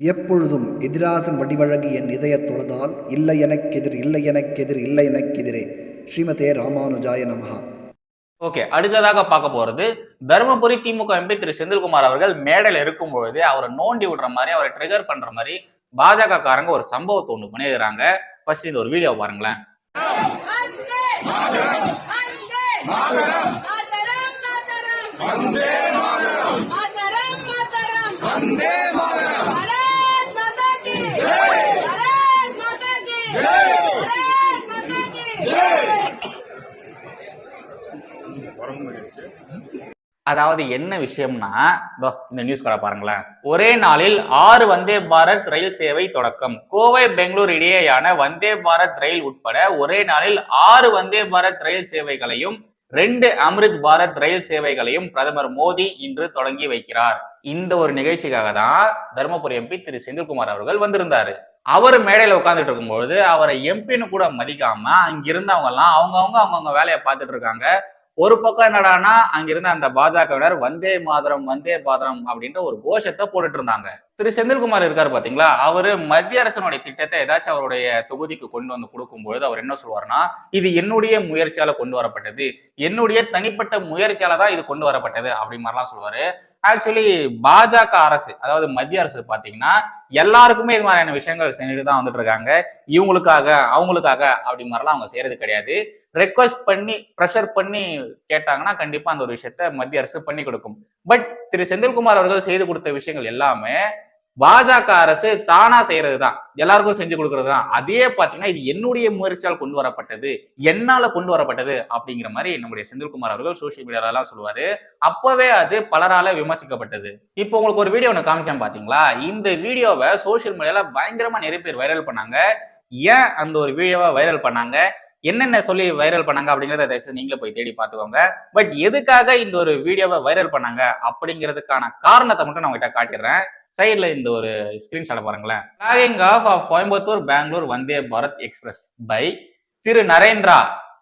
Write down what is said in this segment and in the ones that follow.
எப்பொழுதும் எதிராசன் வடிவழகி என் இதயத் தொழுதால் இல்லை எனக்கெதிர் இல்லை எனக்கெதிர் இல்லை எனக்கெதிரே ஸ்ரீமதே ராமானுஜாய நமஹா ஓகே அடுத்ததாக பார்க்க போறது தருமபுரி திமுக எம்பி திரு செந்தில்குமார் அவர்கள் மேடையில் இருக்கும் பொழுது அவரை நோண்டி விடுற மாதிரி அவரை ட்ரிகர் பண்ற மாதிரி பாஜக காரங்க ஒரு சம்பவத்தை ஒண்ணு பண்ணிடுறாங்க ஃபர்ஸ்ட் இந்த ஒரு வீடியோ பாருங்களேன் அதாவது என்ன விஷயம்னா இந்த நியூஸ் கடை பாருங்களேன். ஒரே நாளில் ஆறு வந்தே பாரத் ரயில் சேவை தொடக்கம். கோவை பெங்களூர் இடையேயான வந்தே பாரத் ரயில் உட்பட ஒரே நாளில் ஆறு வந்தே பாரத் ரயில் சேவைகளையும் ரெண்டு அம்ரித் பாரத் ரயில் சேவைகளையும் பிரதமர் மோடி இன்று தொடங்கி வைக்கிறார். இந்த ஒரு நிகழ்ச்சிக்காக தான் தருமபுரி எம்பி திரு செந்தில்குமார் அவர்கள் வந்திருந்தாரு. அவர் மேடையில உட்காந்துட்டு இருக்கும்பொழுது அவரை எம்பின்னு கூட மதிக்காம அங்கிருந்தவங்க எல்லாம் அவங்கவுங்க அவங்கவுங்க வேலையை பார்த்துட்டு இருக்காங்க. ஒரு பக்கம் என்னடானா அங்கிருந்த அந்த பாஜகவினர் வந்தே மாதரம் வந்தே பாதரம் அப்படின்ற ஒரு கோஷத்தை போட்டுட்டு இருந்தாங்க. திரு. செந்தில்குமார் இருக்காரு பாத்தீங்களா? அவரு மத்திய அரசனுடைய திட்டத்தை ஏதாச்சும் அவருடைய தொகுதிக்கு கொண்டு வந்து கொடுக்கும்பொழுது அவர் என்ன சொல்லுவாருன்னா இது என்னுடைய முயற்சியால கொண்டு வரப்பட்டது. என்னுடைய தனிப்பட்ட முயற்சியால தான் இது கொண்டு வரப்பட்டது அப்படி மாதிரிலாம் சொல்லுவாரு ஆக்சுவலி பாஜக அரசு அதாவது மத்திய அரசு பார்த்தீங்கன்னா எல்லாருக்குமே இது மாதிரியான விஷயங்கள் செஞ்சுட்டு தான் வந்துட்டு இருக்காங்க இவங்களுக்காக அவங்களுக்காக அப்படி மாதிரிலாம் அவங்க செய்யறது கிடையாது. ரெக்வஸ்ட் பண்ணி ப்ரெஷர் பண்ணி கேட்டாங்கன்னா கண்டிப்பா அந்த ஒரு விஷயத்த மத்திய அரசு பண்ணி கொடுக்கும். பட் திரு செந்தில்குமார் அவர்கள் செய்து கொடுத்த விஷயங்கள் எல்லாமே பாஜக அரசு தானா செய்யறது தான் எல்லாருக்கும் செஞ்சு கொடுக்கறது தான் அதே பாத்தீங்கன்னா இது என்னுடைய முயற்சியால் கொண்டு வரப்பட்டது. என்னால கொண்டு வரப்பட்டது அப்படிங்கிற மாதிரி நம்முடைய செந்தில்குமார் அவர்கள் சோசியல் மீடியால எல்லாம் சொல்லுவாரு. அப்பவே அது பலரால விமர்சிக்கப்பட்டது. இப்போ உங்களுக்கு ஒரு வீடியோ ஒன்று காமிச்சேன் பாத்தீங்களா? இந்த வீடியோவை சோசியல் மீடியால பயங்கரமா நிறைய பேர் வைரல் பண்ணாங்க. ஏன் அந்த ஒரு வீடியோவை வைரல் பண்ணாங்க? என்னென்ன சொல்லி வைரல் பண்ணாங்க அப்படிங்கறத தயவுசெய்து நீங்களே போய் தேடி பார்த்துக்கோங்க. பட் எதுக்காக இந்த ஒரு வீடியோவை வைரல் பண்ணாங்க அப்படிங்கிறதுக்கான காரணத்தை மட்டும் நான் உங்ககிட்ட காட்டிடுறேன். சைடில் இந்த ஒரு ஸ்கிரீன்ஷாட் பாருங்களேன். Flagging off off Coimbatore Bengaluru Vande Bharat express by Thiru Narendra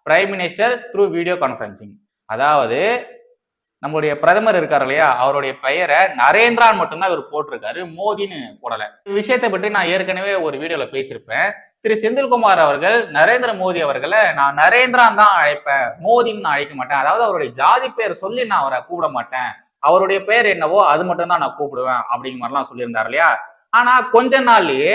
prime minister through video conferencing அதாவது நம்மளுடைய பிரதமர் இருக்கார் இல்லையா? அவருடைய பெயரை நரேந்திரான் மட்டும்தான் இவர் போட்டிருக்காரு மோதின்னு போடலை. விஷயத்தை பற்றி நான் ஏற்கனவே ஒரு வீடியோவில் பேசியிருப்பேன். திரு செந்தில்குமார் அவர்கள் நரேந்திர மோடி அவர்களை நான் நரேந்திரான் தான் அழைப்பேன் மோதின்னு நான் அழைக்க மாட்டேன். அதாவது அவருடைய ஜாதி பேர் சொல்லி நான் அவரை கூப்பிட மாட்டேன். அவருடைய பேர் என்னவோ அது மட்டும் தான் நான் கூப்பிடுவேன் அப்படிங்கிற மாதிரிலாம் சொல்லியிருந்தார் இல்லையா? ஆனா கொஞ்ச நாள்லயே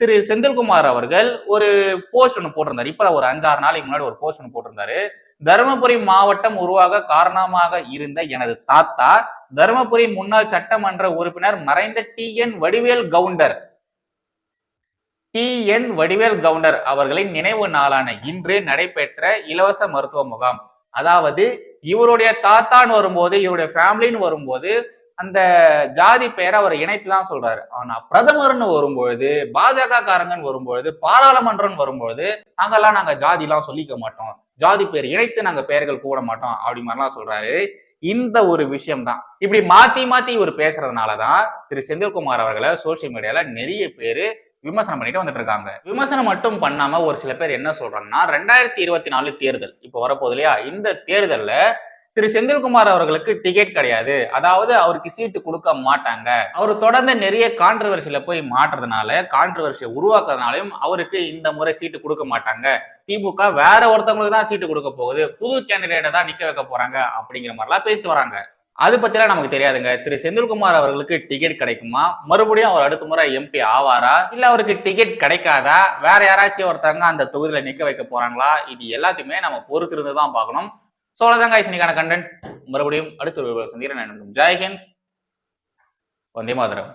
திரு செந்தில்குமார் அவர்கள் ஒரு போஸ்ட் ஒன்று போட்டிருந்தார். இப்ப ஒரு அஞ்சாறு நாளைக்கு முன்னாடி ஒரு போஸ்ட் ஒன்று போட்டிருந்தாரு. தருமபுரி மாவட்டம் உருவாக காரணமாக இருந்த எனது தாத்தா தருமபுரி முன்னாள் சட்டமன்ற உறுப்பினர் மறைந்த T. N. Vadivel Gounder. T. N. Vadivel Gounder அவர்களின் நினைவு நாளான இன்று நடைபெற்ற இலவச மருத்துவ முகாம். அதாவது இவருடைய தாத்தான்னு வரும்போது இவருடைய ஃபேமிலின்னு வரும்போது அந்த ஜாதி பெயரை அவர் இணைத்து தான் சொல்றாரு. ஆனா பிரதமர்னு வரும்பொழுது பாஜக காரங்கன்னு வரும்பொழுது பாராளுமன்றம் வரும்பொழுது நாங்கெல்லாம் நாங்க ஜாதி எல்லாம் சொல்லிக்க மாட்டோம். ஜாதி பேர் இணைத்து நாங்க பெயர்கள் கூட மாட்டோம் அப்படி மாதிரிலாம் சொல்றாரு. இந்த ஒரு விஷயம் தான் இப்படி மாத்தி மாத்தி இவர் பேசுறதுனாலதான் திரு செந்தில்குமார் அவர்களை சோசியல் மீடியால நிறைய பேரு விமர்சனம் பண்ணிட்டு வந்துட்டு இருக்காங்க விமர்சனம் மட்டும் பண்ணாம ஒரு சில பேர் என்ன சொல்றாங்கன்னா ரெண்டாயிரத்தி இருபத்தி நாலு தேர்தல் இப்போ வரப்போகுது இல்லையா? இந்த தேர்தல்ல திரு செந்தில்குமார் அவர்களுக்கு டிக்கெட் கிடையாது. அதாவது அவருக்கு சீட்டு கொடுக்க மாட்டாங்க. அவர் தொடர்ந்து நிறைய கான்ட்ரவர்சியில போய் மாட்டுறதுனால கான்ட்ரவர்சியை உருவாக்குறதுனாலையும் அவருக்கு இந்த முறை சீட்டு கொடுக்க மாட்டாங்க. திமுக வேற ஒருத்தவங்களுக்கு தான் சீட்டு கொடுக்க போகுது. புது கேண்டிடேட்டை தான் நிக்க வைக்க போறாங்க அப்படிங்கிற மாதிரிலாம் பேசிட்டு வராங்க. அது பத்திலாம் நமக்கு தெரியாதுங்க. திரு செந்தில்குமார் அவர்களுக்கு டிக்கெட் கிடைக்குமா? மறுபடியும் அவர் அடுத்த முறை எம்பி ஆவாரா? இல்ல அவருக்கு டிக்கெட் கிடைக்காதா? வேற யாராச்சும் ஒருத்தவங்க அந்த தொகுதியில நிக்க வைக்க போறாங்களா? இது எல்லாத்தையுமே நம்ம பொறுத்திருந்து தான் பார்க்கணும் ஸோ அவ்வளோதாங்க இன்னைக்கான கண்டென்ட் மறுபடியும் அடுத்த ஒரு சந்திக்கிறேன். ஜெய்ஹிந்த் வந்தே மாதரம்.